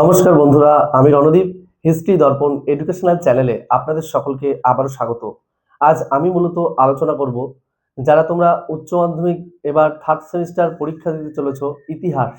নমস্কার বন্ধুরা, আমি রণদীপ, হিস্ট্রি দর্পণ এডুকেশনাল চ্যানেলে আপনাদের সকলকে আবারও স্বাগত। আজ আমি মূলত আলোচনা করব, যারা তোমরা উচ্চ মাধ্যমিক এবার থার্ড সেমিস্টার পরীক্ষা দিতে চলেছ ইতিহাস,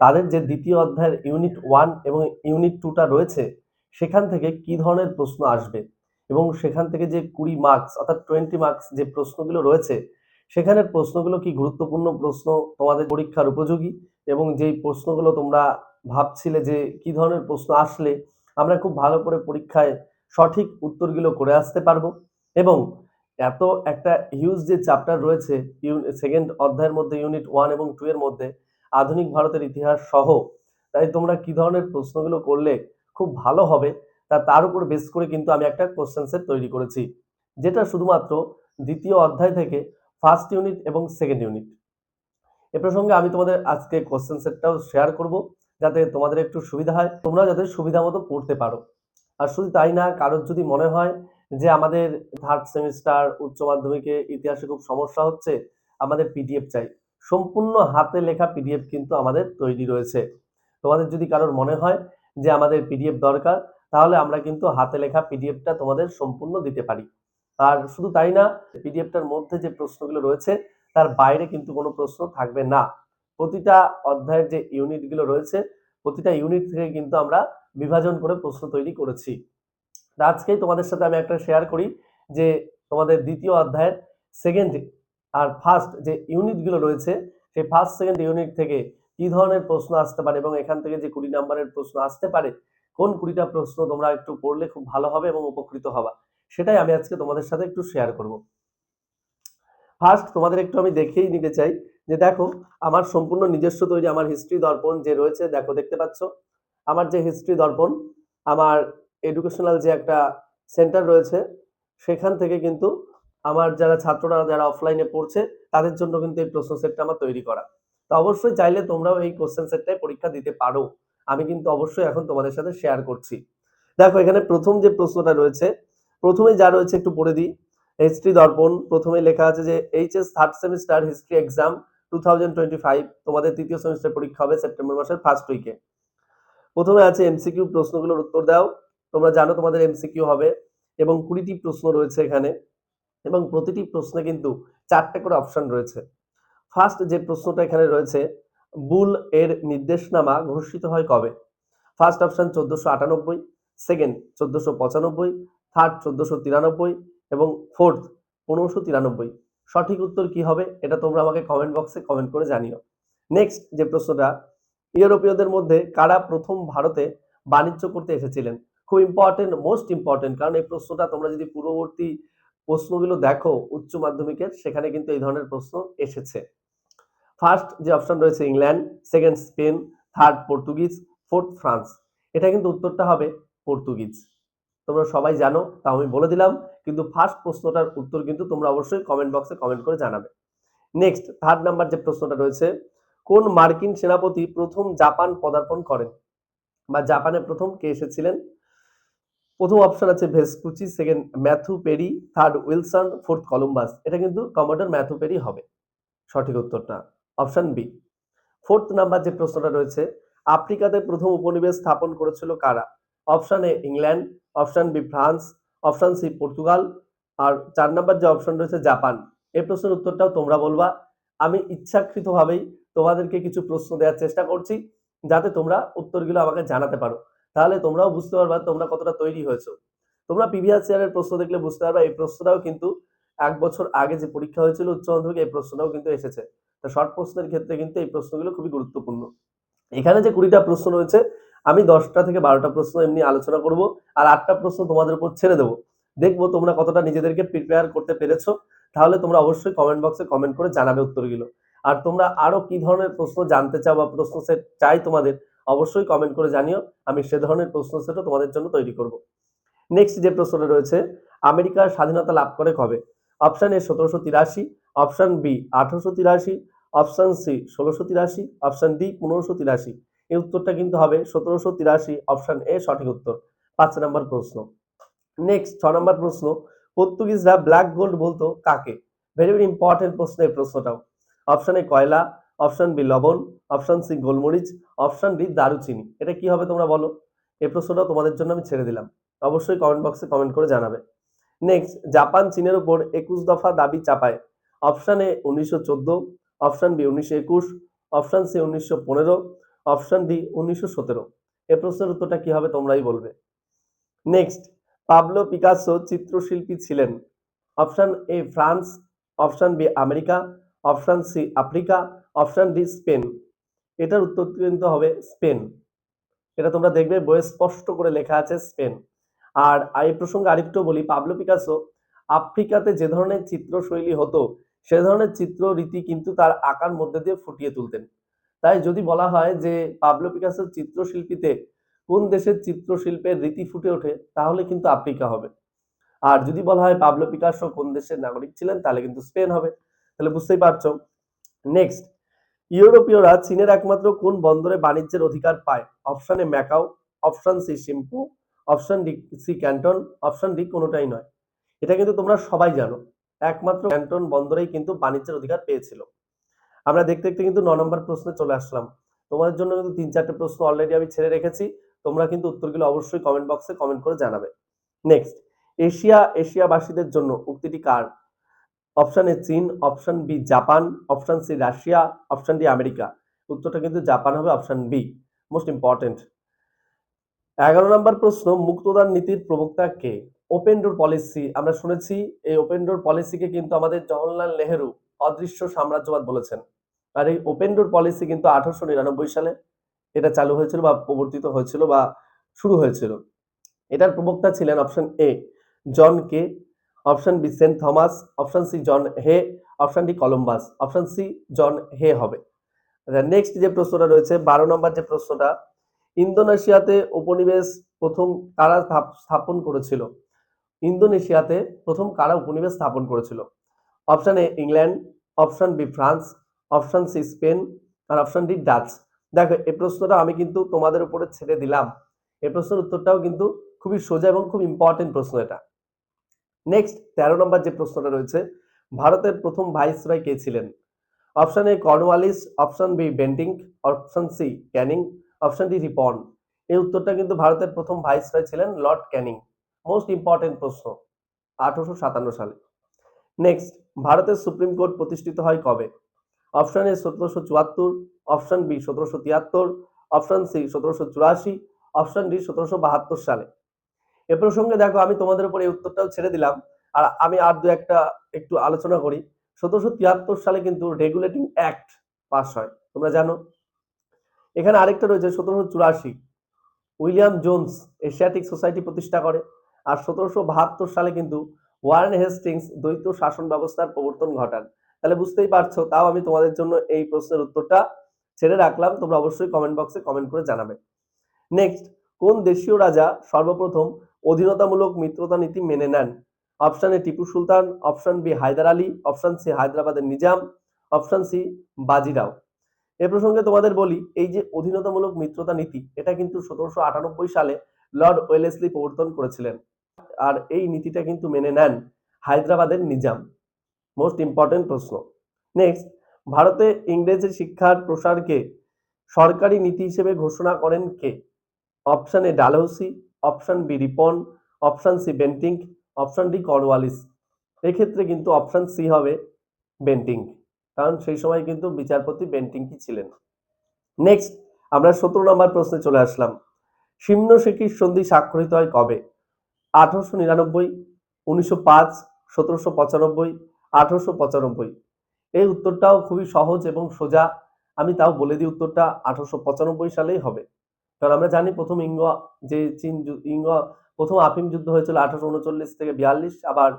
তাদের যে দ্বিতীয় অধ্যায়ের ইউনিট ওয়ান এবং ইউনিট টুটা রয়েছে, সেখান থেকে কি ধরনের প্রশ্ন আসবে এবং সেখান থেকে যে কুড়ি মার্কস অর্থাৎ টোয়েন্টি মার্কস যে প্রশ্নগুলো রয়েছে, সেখানের প্রশ্নগুলো কি গুরুত্বপূর্ণ প্রশ্ন তোমাদের পরীক্ষার উপযোগী এবং যেই প্রশ্নগুলো তোমরা ভাবছিলে যে কি ধরনের প্রশ্ন আসলে আমরা খুব ভালো করে পরীক্ষায় সঠিক উত্তরগুলো করে আসতে পারব? এবং এত একটা হিউজ যে চ্যাপ্টার রয়েছে সেকেন্ড অধ্যায়ের মধ্যে ইউনিট ওয়ান এবং টু এর মধ্যে, আধুনিক ভারতের ইতিহাস সহ, তাই তোমরা কি ধরনের প্রশ্নগুলো করলে খুব ভালো হবে, তা তার উপর বেস করে কিন্তু আমি একটা কোশ্চেন সেট তৈরি করেছি, যেটা শুধুমাত্র দ্বিতীয় অধ্যায় থেকে ফার্স্ট ইউনিট এবং সেকেন্ড ইউনিট এ প্রসঙ্গে আমি তোমাদের আজকে কোশ্চেন সেটটাও শেয়ার করব। যাতে তোমাদের একটু সুবিধা হয় তোমরা যাতে সুবিধা মতো পড়তে পারো। আর শুধু তাই না, কারোর যদি মনে হয় যে আমাদের থার্ড সেমিস্টার উচ্চ মাধ্যমিকে ইতিহাসে খুব সমস্যা হচ্ছে, আমাদের পিডিএফ চাই। সম্পূর্ণ হাতে লেখা পিডিএফ কিন্তু আমাদের তৈরি রয়েছে। তোমাদের যদি কারোর মনে হয় যে আমাদের পিডিএফ দরকার, তাহলে আমরা কিন্তু হাতে লেখা পিডিএফটা তোমাদের সম্পূর্ণ দিতে পারি। আর শুধু তাই না পিডিএফটার মধ্যে যে প্রশ্নগুলো রয়েছে, তার বাইরে কিন্তু কোনো প্রশ্ন থাকবে না। প্রতিটা অধ্যায়ের যে ইউনিটগুলো রয়েছে, প্রতিটা ইউনিট থেকে কিন্তু আমরা বিভাজন করে প্রশ্ন তৈরি করেছি। তা আজকেই তোমাদের সাথে আমি একটা শেয়ার করি যে তোমাদের দ্বিতীয় অধ্যায়ের সেকেন্ড আর ফার্স্ট যে ইউনিটগুলো রয়েছে, সেই ফার্স্ট সেকেন্ড ইউনিট থেকে কি ধরনের প্রশ্ন আসতে পারে এবং এখান থেকে যে কুড়ি নাম্বারের প্রশ্ন আসতে পারে, কোন কুড়িটা প্রশ্ন তোমরা একটু পড়লে খুব ভালো হবে এবং উপকৃত হবা, সেটাই আমি আজকে তোমাদের সাথে একটু শেয়ার করব। ফার্স্ট তোমাদের একটু আমি দেখেই নিতে চাই যে দেখো, আমার সম্পূর্ণ নিজস্ব তৈরি, আমার হিস্ট্রি দর্পণ যে রয়েছে, দেখো দেখতে পাচ্ছ? আমার যে হিস্ট্রি দর্পণ, আমার এডুকেশনাল যে একটা সেন্টার রয়েছে, সেখান থেকে কিন্তু আমার যারা ছাত্ররা যারা অফলাইনে পড়ছে, তাদের জন্য কিন্তু এই প্রশ্ন সেটটা আমার তৈরি করা। তো অবশ্যই চাইলে তোমরাও এই কোশ্চেন সেটটাই পরীক্ষা দিতে পারো। আমি কিন্তু অবশ্যই এখন তোমাদের সাথে শেয়ার করছি। দেখো, এখানে প্রথম যে প্রশ্নটা রয়েছে, প্রথমে যা রয়েছে একটু পড়ে দিই। হিস্ট্রি দর্পণ, প্রথমে লেখা আছে যে HS third semester history exam two তোমাদের তৃতীয় সেমিস্টার পরীক্ষা হবে সেপ্টেম্বর মাসের ফার্স্ট উইকে প্রথমে আছে এমসিকিউ প্রশ্নগুলোর উত্তর দাও, তোমরা জানো তোমাদের এমসিকিউ হবে এবং কুড়িটি প্রশ্ন রয়েছে এখানে এবং প্রতিটি প্রশ্নে কিন্তু চারটে করে অপশন রয়েছে। ফার্স্ট যে প্রশ্নটা এখানে রয়েছে বুল এর নির্দেশনামা ঘোষিত হয় কবে? ফার্স্ট অপশন চোদ্দশো আটানব্বই সেকেন্ড চোদ্দশো পঁচানব্বই থার্ড চোদ্দশো তিরানব্বই এবং ফোর্থ পনেরোশো তিরানব্বই। সঠিক উত্তর কি হবে এটা তোমরা আমাকে কমেন্ট বক্সে কমেন্ট করে জানিও। নেক্সট যে প্রশ্নটা, ইউরোপীয়দের মধ্যে কারা প্রথম ভারতে বাণিজ্য করতে এসেছিলেন? খুব ইম্পর্টেন্ট মোস্ট ইম্পর্টেন্ট কারণ এই প্রশ্নটা তোমরা যদি পূর্ববর্তী প্রশ্নগুলো দেখো উচ্চ মাধ্যমিকের, সেখানে কিন্তু এই ধরনের প্রশ্ন এসেছে। ফার্স্ট যে অপশন রয়েছে England second Spain third Portuguese fourth France এটা কিন্তু উত্তরটা হবে পর্তুগিজ তোমরা সবাই জানো তা আমি বলে দিলাম। কিন্তু ফার্স্ট প্রশ্নটার উত্তর কিন্তু তোমরা অবশ্যই কমেন্ট বক্সে কমেন্ট করে জানাবে। নেক্সট থার্ড নাম্বার যে প্রশ্নটা রয়েছে, কোন মার্কিন সেনাপতি প্রথম জাপান পদার্পণ করেন? বা জাপানে প্রথম কে এসেছিলেন? প্রথম অপশন আছে Vespucci second Matthew Perry third Wilson fourth Columbus. এটা কিন্তু কমোডর ম্যাথু পেরি হবে সঠিক উত্তরটা অপশন বি ফোর্থ নাম্বার যে প্রশ্নটা রয়েছে, আফ্রিকাতে প্রথম উপনিবেশ স্থাপন করেছিল কারা? Option A England option B France option C, Portugal. আর চার নাম্বার যে অপশন রয়েছে, জাপান। এই প্রশ্নের উত্তরটাও তোমরা বলবা। আমি ইচ্ছাকৃতভাবেই তোমাদেরকে কিছু প্রশ্ন দেওয়ার চেষ্টা করছি, যাতে তোমরা উত্তরগুলো আমাকে জানাতে পারো। তাহলে তোমরাও বুঝতে পারবা তোমরা কতটা তৈরি হয়েছো। তোমরা প্রিভিয়াস ইয়ারের প্রশ্ন দেখলে বুঝতে পারবা, এই প্রশ্নটাও কিন্তু এক বছর আগে যে পরীক্ষা হয়েছিল উচ্চ মাধ্যমিক, এই প্রশ্নটাও কিন্তু এসেছে। তো শর্ট প্রশ্নের ক্ষেত্রে কিন্তু এই প্রশ্নগুলো খুবই গুরুত্বপূর্ণ। এখানে যে কুড়িটা প্রশ্ন রয়েছে আমি দশটা থেকে বারোটা প্রশ্ন এমনি আলোচনা করব, আর আটটা প্রশ্ন তোমাদের উপর ছেড়ে দেবো। দেখব তোমরা কতটা নিজেদেরকে প্রিপেয়ার করতে পেরেছ, তাহলে তোমরা অবশ্যই কমেন্ট বক্সে কমেন্ট করে জানাবে উত্তরগুলো। আর তোমরা আরও কি ধরনের প্রশ্ন জানতে চাও বা প্রশ্ন সেট চাই তোমাদের, অবশ্যই কমেন্ট করে জানিও, আমি সে ধরনের প্রশ্ন সেটও তোমাদের জন্য তৈরি করব। নেক্সট যে প্রশ্নটা রয়েছে আমেরিকার স্বাধীনতা লাভ করে কবে? অপশান এ সতেরোশো তিরাশি অপশন বি আঠারোশো তিরাশি অপশন সি ষোলোশো তিরাশি অপশন ডি পনেরোশো তিরাশি। এই উত্তরটা কিন্তু হবে সতেরোশো তিরাশি অপশন এ সঠিক উত্তর। পাঁচ নম্বর প্রশ্ন। নেক্সট ছ নম্বর প্রশ্ন। পর্তুগিজরা ব্ল্যাক গোল্ড বলতো কাকে? ভেরি ভেরি ইম্পর্টেন্ট প্রশ্ন এই প্রশ্নটাও। অপশন এ কয়লা অপশন বি লবণ অপশন সি গোলমরিচ অপশন ডি দারুচিনি। এটা কি হবে তোমরা বলো? এই প্রশ্নটা তোমাদের জন্য আমি ছেড়ে দিলাম। অবশ্যই কমেন্ট বক্সে কমেন্ট করে জানাবে। নেক্সট জাপান, চীনের উপর একুশ দফা দাবি চাপায়। অপশন এ উনিশশো চোদ্দ অপশন বি উনিশশো একুশ অপশন সি উনিশশো পনেরো অপশন ডি, উনিশশো সতেরো। এ প্রশ্নের উত্তরটা কি হবে তোমরাই বলবে। নেক্সট, পাবলো পিকাসো চিত্রশিল্পী ছিলেন। Option A, France. Option B, America. Option C, Africa. Option D, Spain. এটার উত্তর কিন্তু হবে স্পেন। এটা তোমরা দেখবে, বইয়ে স্পষ্ট করে লেখা আছে স্পেন। আর এই প্রসঙ্গে আরেকটু বলি, পাবলো পিকাসো আফ্রিকাতে যে ধরনের চিত্রশৈলী হতো, সে ধরনের চিত্র রীতি কিন্তু তার আঁকার মধ্যে দিয়ে ফুটিয়ে তুলতেন। তাই যদি বলা হয় যে পাবলো পিকাসোর চিত্রশিল্পীতে কোন দেশের চিত্রশিল্পের রীতি ফুটে ওঠে, তাহলে কিন্তু আফ্রিকা হবে। আর যদি বলা হয় পাবলো পিকাসো কোন দেশের নাগরিক ছিলেন, তাহলে কিন্তু স্পেন হবে। তাহলে বুঝতেই পারছ। নেক্সট, ইউরোপীয়রা চীনের একমাত্র কোন বন্দরে বাণিজ্যের অধিকার পায়? Option A Macau, option C সিম্পু option D C Canton, option D কোনোটাই নয়। এটা কিন্তু তোমরা সবাই জানো। একমাত্র ক্যান্টন বন্দরেই কিন্তু বাণিজ্যের অধিকার পেয়েছিল। আমরা দেখতে দেখতে কিন্তু ন নম্বর প্রশ্নে চলে আসলাম। তোমাদের জন্য কিন্তু তিন চারটে প্রশ্ন অলরেডি আমি ছেড়ে রেখেছি। তোমরা কিন্তু উত্তরগুলো অবশ্যই কমেন্ট বক্সে কমেন্ট করে জানাবে। নেক্সট এশিয়া, এশিয়াবাসীদের জন্য উক্তিটি কার? অপশন এ চীন option B Japan option C Russia option D America. উত্তরটা কিন্তু জাপান হবে অপশন বি মোস্ট ইম্পর্টেন্ট এগারো নম্বর প্রশ্ন, মুক্তদান নীতির প্রবক্তা কে? ওপেন ডোর পলিসি আমরা শুনেছি, এই ওপেন ডোর পলিসিকে কিন্তু আমাদের জওহরলাল নেহেরু অদৃশ্য সাম্রাজ্যবাদ বলেছেন। আর এই ওপেন ডোর পলিসি কিন্তু আঠারোশো নিরানব্বই সালে এটা চালু হয়েছিল বা প্রবর্তিত হয়েছিল বা শুরু হয়েছিল। এটার প্রবক্তা ছিলেন option A John Kay option B Saint Thomas option C John Hay option D Columbus option C John Hay হবে। নেক্সট যে প্রশ্নটা রয়েছে, বারো নম্বর যে প্রশ্নটা, ইন্দোনেশিয়াতে উপনিবেশ প্রথম কারা স্থাপ- স্থাপন করেছিল? ইন্দোনেশিয়াতে প্রথম কারা উপনিবেশ স্থাপন করেছিল? Option A England option B France option C Spain R option D Dutch দেখো, এই প্রশ্নটা আমি কিন্তু তোমাদের উপরে ছেড়ে দিলাম। এই প্রশ্নের উত্তরটাও কিন্তু খুবই সোজা এবং খুব ইম্পর্টেন্ট প্রশ্ন এটা। নেক্সট তেরো নম্বর যে প্রশ্নটা রয়েছে, ভারতের প্রথম ভাইসরয় কে ছিলেন? Option A Cornwallis option B Bentinck option C Canning option D Ripon এই উত্তরটা কিন্তু ভারতের প্রথম ভাইসরয় ছিলেন লর্ড ক্যানিং মোস্ট ইম্পর্টেন্ট প্রশ্ন, আঠারোশো সাতান্ন সালে। নেক্সট ভারতের সুপ্রিম কোর্ট প্রতিষ্ঠিত হয় কবে? অপশন এ সতেরোশো চুয়াত্তর। অপশন বি সতেরোশো তিয়াত্তর। অপশন সি সতেরোশো চুরাশি। অপশন ডি সতেরোশো বাহাত্তর সালে। এ প্রসঙ্গে দেখো, আমি তোমাদের উপর এই উত্তরটাও ছেড়ে দিলাম। আর আমি আর দু একটা একটু আলোচনা করি। সতেরোশো তিয়াত্তর সালে কিন্তু রেগুলেটিং অ্যাক্ট পাস হয়। তোমরা জানো? এখানে আরেকটা রয়েছে, সতেরোশো চুরাশি। উইলিয়াম জোনস এশিয়াটিক সোসাইটি প্রতিষ্ঠা করে। আর সতেরোশো বাহাত্তর সালে কিন্তু ওয়ারেন হেস্টিংস দ্বৈত শাসন ব্যবস্থার প্রবর্তন ঘটান। তাহলে বুঝতেই পারছ, তাও আমি তোমাদের জন্য এই প্রশ্নের উত্তরটা ছেড়ে রাখলাম, তোমরা অবশ্যই কমেন্ট বক্সে কমেন্ট করে জানাবে। নেক্সট কোন দেশীয় রাজা সর্বপ্রথম অধীনতামূলক মিত্রতা নীতি মেনে নেন? Option A Tipu Sultan option B Hyder Ali option C হায়দ্রাবাদের নিজাম অপশন সি বাজিরাও এ প্রসঙ্গে তোমাদের বলি, এই যে অধীনতামূলক মিত্রতা নীতি, এটা কিন্তু সতেরোশো আটানব্বই সালে লর্ড ওয়েলেসলি প্রবর্তন করেছিলেন। আর এই নীতিটা কিন্তু মেনে নেন হায়দ্রাবাদের নিজাম। মোস্ট ইম্পর্টেন্ট প্রশ্ন। নেক্সট ভারতে ইংরেজি শিক্ষার প্রসারকে সরকারি নীতি হিসেবে ঘোষণা করেন কে? Option A Dalhousie option B Ripon option C Bentinck option D Cornwallis এক্ষেত্রে কিন্তু অপশন সি হবে বেন্টিং কারণ সেই সময় কিন্তু বিচারপতি বেন্টিংকি ছিলেন। নেক্সট আমরা সতেরো নম্বর প্রশ্নে চলে আসলাম। সিমন শেখির সন্ধি স্বাক্ষরিত হয় কবে? আঠারোশো নিরানব্বই, উনিশশো পাঁচ, সতেরোশো পঁচানব্বই আঠারোশো পঁচানব্বই। এই উত্তরটাও খুবই সহজ এবং সোজা। আমি তাও বলে দিই উত্তরটা, আঠারোশো পঁচানব্বই সালেই হবে। কারণ আমরা জানি প্রথম ইঙ্গ যে চীন ইঙ্গ প্রথম আফিম যুদ্ধ হয়েছিল আঠারোশো উনচল্লিশ থেকে বিয়াল্লিশ, আবার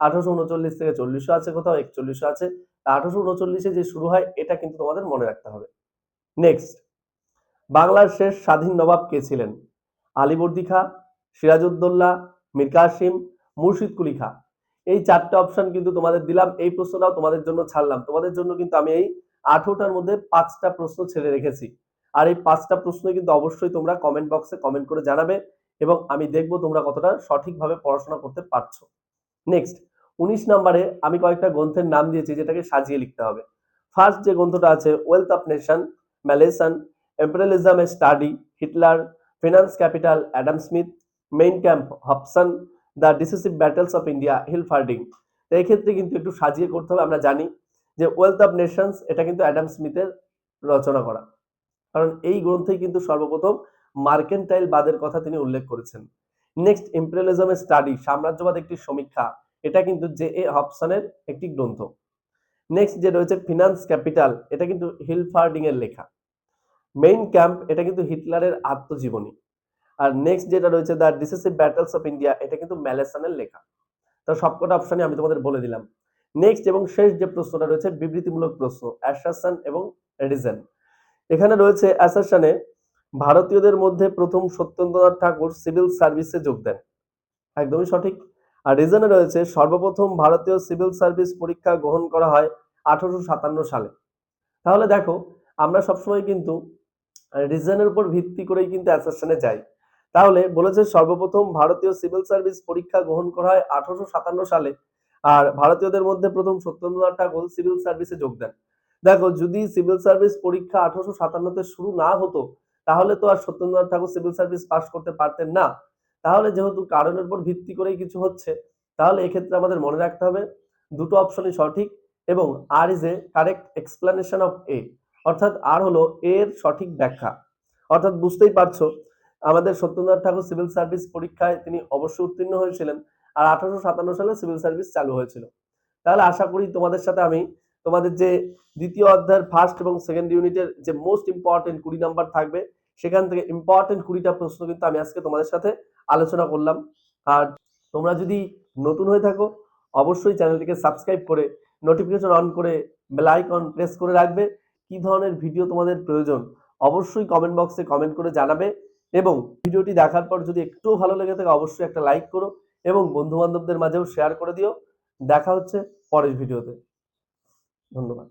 আঠারোশো উনচল্লিশ থেকে চল্লিশও আছে কোথাও, একচল্লিশও আছে। আঠারোশো উনচল্লিশে যে শুরু হয়, এটা কিন্তু তোমাদের মনে রাখতে হবে। নেক্সট বাংলার শেষ স্বাধীন নবাব কে ছিলেন? আলিবর্দি খা, সিরাজউদ্দৌলা, মীর কাসিম মুর্শিদ কুলি খা। এই চারটে অপশন কিন্তু তোমাদের দিলাম, এই প্রশ্নটাও তোমাদের জন্য ছাড়লাম। তোমাদের জন্য কিন্তু আমি এই আঠেরোটার মধ্যে পাঁচটা প্রশ্ন ছেড়ে রেখেছি। আর এই পাঁচটা প্রশ্ন কিন্তু অবশ্যই তোমরা কমেন্ট বক্সে কমেন্ট করে জানাবে এবং আমি দেখব তোমরা কতটা সঠিকভাবে পড়াশোনা করতে পারছ। নেক্সট উনিশ নম্বরে আমি কয়েকটা গ্রন্থের নাম দিয়েছি যেটাকে সাজিয়ে লিখতে হবে। ফার্স্ট যে গ্রন্থটা আছে wealth of nation Malleson imperialism a study Hitler finance capital Adam Smith Mein Kampf Hobson the decisive battles of India Hilferding তো এই ক্ষেত্রে কিন্তু একটু সাজিয়ে করতে হবে, আমরা জানি যে ওয়েলথ অফ নেশনস, এটা কিন্তু অ্যাডাম স্মিথের রচনা করা। কারণ এই গ্রন্থেই কিন্তু সর্বপ্রথম মার্কেন্টাইল বাদের কথা তিনি উল্লেখ করেছেন। নেক্সট ইম্পেরিয়ালিজমের স্টাডি, সাম্রাজ্যবাদ একটি সমীক্ষা, এটা কিন্তু জে এ হবসনের একটি গ্রন্থ। নেক্সট, যে রয়েছে ফিনান্স ক্যাপিটাল, এটা কিন্তু হিলফার্ডিং এর লেখা। মেইন ক্যাম্প, এটা কিন্তু হিটলারের আত্মজীবনী। আর নেক্সট যেটা রয়েছে the decisive battles of India এটা কিন্তু ম্যালেসনের লেখা। তো সবকটা অপশনই আমি তোমাদের বলে দিলাম। নেক্সট এবং শেষ যে প্রশ্নটা রয়েছে, বিবৃতিমূলক প্রশ্ন অ্যাসাসান এবং রিজন এখানে রয়েছে অ্যাসাসানে ভারতীয়দের মধ্যে প্রথম সত্যেন্দ্রনাথ ঠাকুর সিভিল সার্ভিসে যোগ দেন। একদমই সঠিক। আর রিজনে রয়েছে, সর্বপ্রথম ভারতীয় সিভিল সার্ভিস পরীক্ষা গ্রহণ করা হয় আঠারোশো সাতান্ন সালে। তাহলে দেখো, আমরা সবসময় কিন্তু রিজনের উপর ভিত্তি করেই কিন্তু অ্যাসাসানে যাই। তাহলে বলেছে সর্বপ্রথম ভারতীয় সিভিল সার্ভিস পরীক্ষা গ্রহণ করা হয় আঠারোশো সাতান্ন সালে। আর ভারতীয়দের মধ্যে প্রথম সত্যেন্দ্রনাথ ঠাকুর সিভিল সার্ভিসে যোগ দেন। দেখো, যদি সিভিল সার্ভিস পরীক্ষা আঠারোশো সাতান্নতে শুরু না হতো, তাহলে তো আর Satyendranath Tagore civil service pass করতে পারতেন না। তাহলে যেহেতু কারণের উপর ভিত্তি করেই কিছু হচ্ছে, তাহলে এক্ষেত্রে আমাদের মনে রাখতে হবে, দুটো অপশনই সঠিক এবং R is a correct explanation of A, অর্থাৎ আর হলো এর সঠিক ব্যাখ্যা। অর্থাৎ বুঝতেই পারছ আমাদের সত্যেন্দ্রনাথ ঠাকুর সিভিল সার্ভিস পরীক্ষায় তিনি অবশ্যই উত্তীর্ণ হয়েছিলেন আর আঠারোশো সাতান্ন সালে সিভিল সার্ভিস চালু হয়েছিল। তাহলে আশা করি তোমাদের সাথে আমি তোমাদের যে দ্বিতীয় অধ্যায়ের ফার্স্ট এবং সেকেন্ড ইউনিটের যে মোস্ট ইম্পর্টেন্ট কুড়ি নাম্বার থাকবে, সেখান থেকে ইম্পর্টেন্ট কুড়িটা প্রশ্ন কিন্তু আমি আজকে তোমাদের সাথে আলোচনা করলাম। আর তোমরা যদি নতুন হয়ে থাকো, অবশ্যই চ্যানেলটিকে সাবস্ক্রাইব করে নোটিফিকেশন অন করে বেল আইকন প্রেস করে রাখবে। কি ধরনের ভিডিও তোমাদের প্রয়োজন, অবশ্যই কমেন্ট বক্সে কমেন্ট করে জানাবে। এবং ভিডিওটি দেখার পর যদি একটুও ভালো লেগে থাকে, অবশ্যই একটা লাইক করো এবং বন্ধু বান্ধবদের মাঝেও শেয়ার করে দিও। দেখা হচ্ছে পরের ভিডিওতে। ধন্যবাদ।